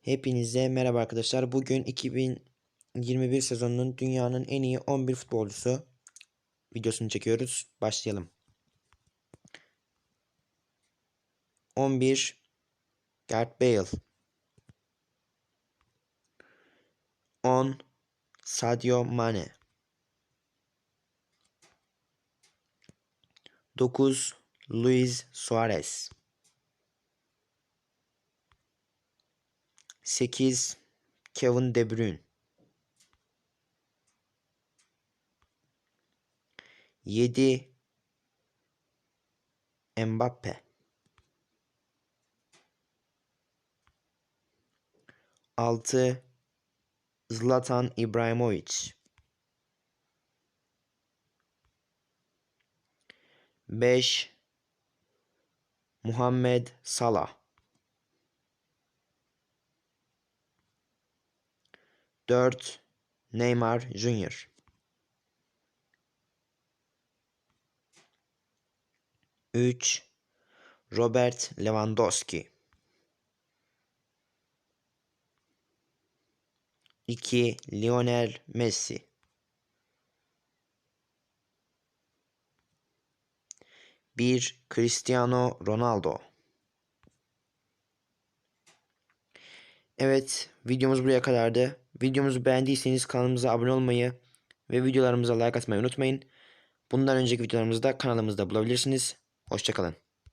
Hepinize merhaba arkadaşlar. Bugün 2021 sezonunun dünyanın en iyi 11 futbolcusu videosunu çekiyoruz. Başlayalım. 11 Gareth Bale 10 Sadio Mane 9 Luis Suarez 8 Kevin De Bruyne. 7 Mbappe. 6 Zlatan İbrahimovic. 5 Muhammed Salah 4 Neymar Jr. 3 Robert Lewandowski. 2 Lionel Messi. 1 Cristiano Ronaldo Evet, videomuz buraya kadardı. Videomuzu beğendiyseniz kanalımıza abone olmayı ve videolarımıza like atmayı unutmayın. Bundan önceki videolarımızı da kanalımızda bulabilirsiniz. Hoşçakalın.